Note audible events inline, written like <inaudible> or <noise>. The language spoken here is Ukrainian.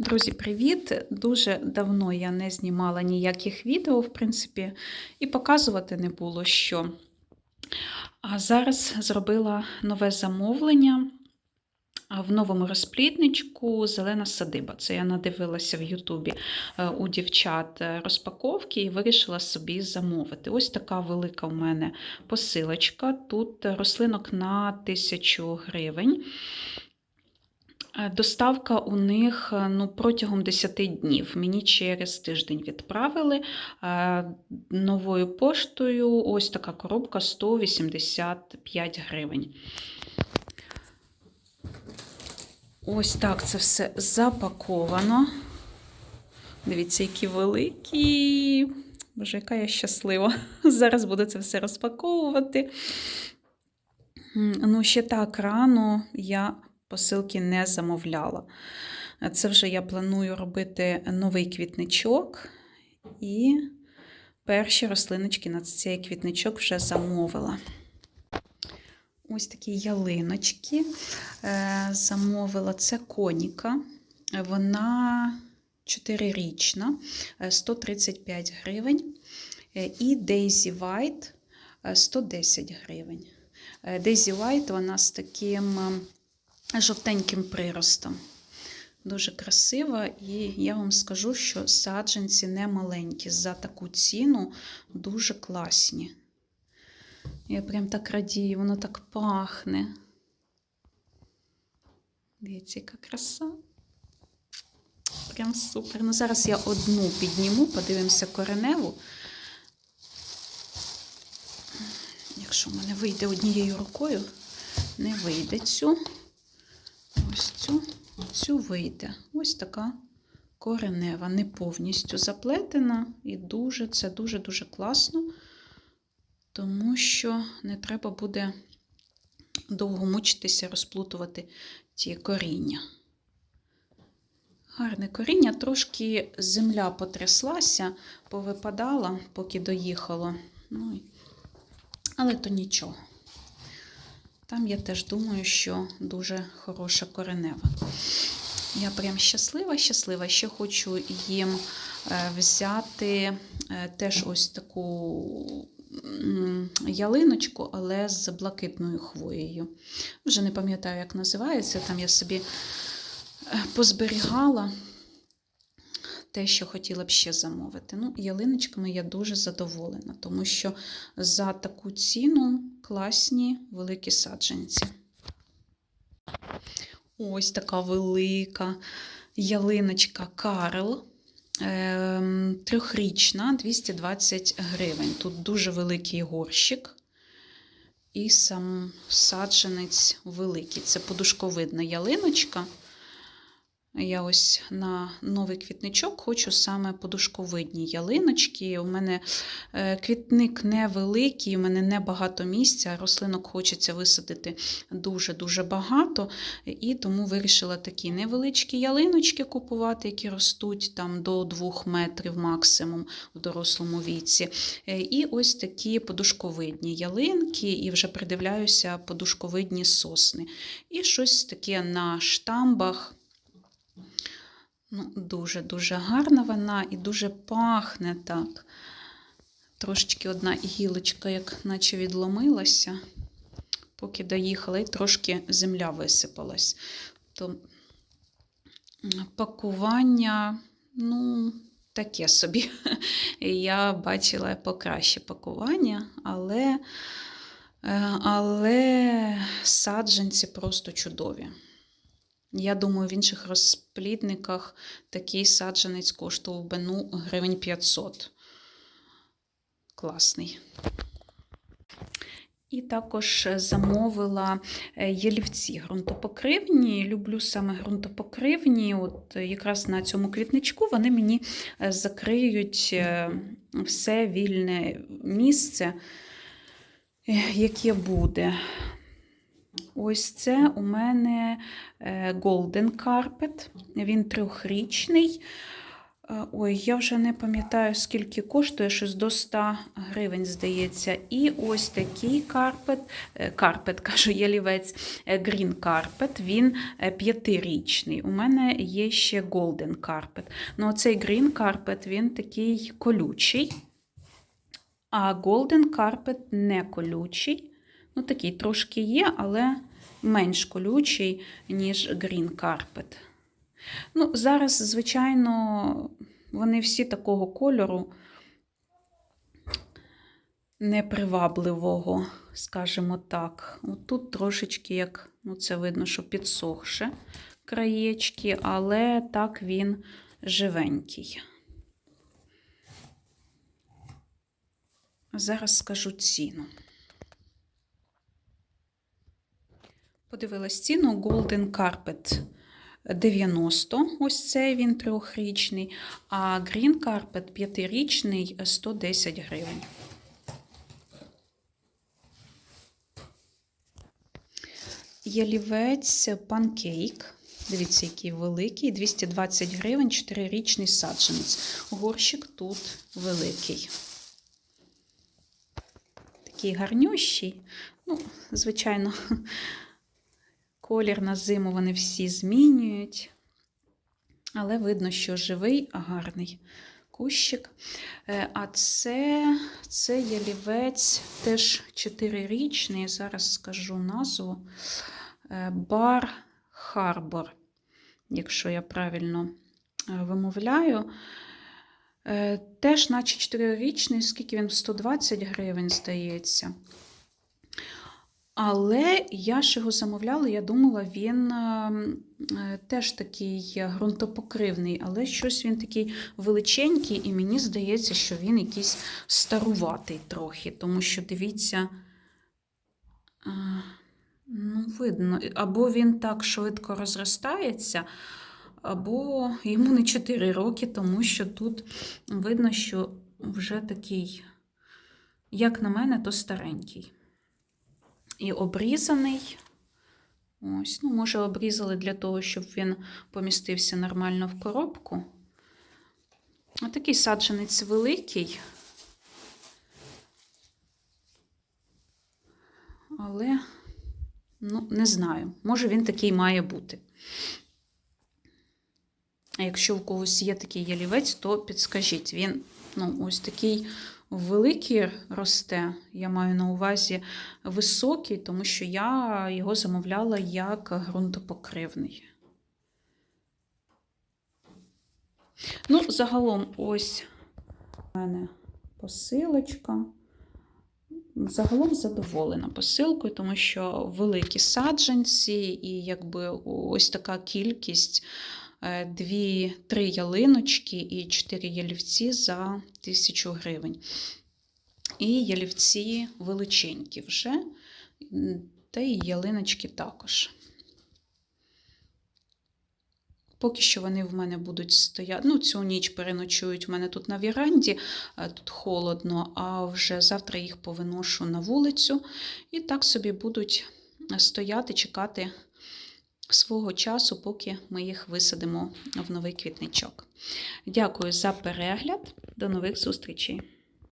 Друзі, привіт! Дуже давно я не знімала ніяких відео, в принципі, і показувати не було що. А зараз зробила нове замовлення в новому розплідничку Зелена садиба. Це я надивилася в Ютубі е, у дівчат е, розпаковки і вирішила собі замовити. Ось така велика у мене посилочка. Тут рослинок на 1000 гривень. Е, Доставка у них е, ну, протягом 10 днів. Мені через тиждень відправили е, новою поштою. Ось така коробка 185 гривень. Ось так це все запаковано. Дивіться, які великі. Боже, яка я щаслива. <laughs> Зараз буду це все розпаковувати. Ну, ще так рано я посилки не замовляла. Це вже я планую робити новий квітничок. І перші рослиночки на цей квітничок вже замовила. Ось такі ялиночки е, замовила. Це коніка. Вона 4-річна, е, 135 гривень. Е, І Daisy White е, 110 гривень. Е, Daisy White вона з таким е, жовтеньким приростом. Дуже красива, і я вам скажу, що саджанці не маленькі. За таку ціну дуже класні. Я прям так радію, воно так пахне. Дивіться, яка краса. Прям супер. Ну, зараз я одну підніму, подивимося кореневу. Якщо в мене вийде однією рукою, не вийде цю. Цю, вийде. Ось така коренева, не повністю заплетена. І дуже, це дуже-дуже класно, тому що не треба буде довго мучитися, розплутувати ті коріння. Гарне коріння, трошки земля потряслася, повипадала, поки доїхало. Ну, але то нічого. Там я теж думаю, що дуже хороша коренева. Я прям щаслива, щаслива. Ще хочу їм е, взяти е, теж ось таку ялиночку, але з блакитною хвоєю. Вже не пам'ятаю, як називається. Там я собі е, позберігала те, що хотіла б ще замовити. Ну, ялиночками я дуже задоволена, тому що за таку ціну класні великі саджанці. Ось така велика ялиночка Карл. ем, Трьохрічна, 220 гривень. Тут дуже великий горщик. І сам саджанець великий. Це подушковидна ялиночка. Я ось на новий квітничок хочу саме подушковидні ялиночки. У мене е, квітник невеликий, у мене не багато місця, рослинок хочеться висадити дуже-дуже багато, і тому вирішила такі невеличкі ялиночки купувати, які ростуть там до 2 метрів максимум в дорослому віці. Е, І ось такі подушковидні ялинки, і вже придивляюся подушковидні сосни. І щось таке на штамбах. Ну, Дуже-дуже гарна вона і дуже пахне так. Трошечки одна гілочка, як наче відломилася, поки доїхала, і трошки земля висипалась. То пакування, ну, таке собі. <laughs> Я бачила покраще пакування, але, е, але саджанці просто чудові. Я думаю, в інших розплідниках такий саджанець коштував би ну, гривень 500. Класний. І також замовила е, ялівці ґрунтопокривні. Люблю саме ґрунтопокривні. От е, якраз на цьому квітничку вони мені е, закриють е, все вільне місце, е, яке буде. Ось це у мене е, Golden Carpet. Він трьохрічний. Е, Ой, я вже не пам'ятаю, скільки коштує, щось до 100 гривень, здається. І ось такий карпет, е, карпет, <laughs> кажу, ялівець, грін карпет, він п'ятирічний. У мене є ще голден карпет. Ну, оцей грін карпет, він такий колючий, а голден карпет не колючий. Ну, такий трошки є, але менш колючий, ніж грін карпет. Ну, зараз, звичайно, вони всі такого кольору непривабливого, скажімо так. От тут трошечки, як ну, це видно, що підсохше краєчки, але так він живенький. Зараз скажу ціну. Подивилась ціну Golden Carpet 90, ось цей він трьохрічний, а Green Carpet п'ятирічний 110 гривень. Ялівець панкейк. Дивіться, який великий, 220 гривень, 4-річний саджанець. Горщик тут великий. Такий гарнющий. Ну, звичайно, <laughs> колір на зиму вони всі змінюють. Але видно, що живий, гарний кущик. Е, А це, це ялівець теж 4-річний. Зараз скажу назву. Е, Бар Харбор, якщо я правильно е, вимовляю. Теж, наче 4-річний, скільки він 120 гривень, здається. Але я ж його замовляла, я думала, він е, е, теж такий ґрунтопокривний, але щось він такий величенький, і мені здається, що він якийсь старуватий трохи, тому що дивіться, е, ну, видно, або він так швидко розростається, або йому не 4 роки, тому що тут видно, що вже такий, як на мене, то старенький. І обрізаний. Ось, ну, може, обрізали для того, щоб він помістився нормально в коробку. А такий саджанець великий. Але, ну, не знаю, може він такий має бути. А якщо у когось є такий ялівець, то підскажіть. Він, ну, ось такий великий росте, я маю на увазі високий, тому що я його замовляла як ґрунтопокривний. Ну, загалом, ось у мене посилочка. Загалом задоволена посилкою, тому що великі саджанці, і якби ось така кількість е, дві, три ялиночки і чотири ялівці за тисячу гривень. І ялівці величенькі вже, та і ялиночки також. Поки що вони в мене будуть стояти. Ну, цю ніч переночують в мене тут на віранді, е, тут холодно, а вже завтра їх повиношу на вулицю. І так собі будуть стояти, чекати свого часу, поки ми їх висадимо в новий квітничок. Дякую за перегляд. До нових зустрічей!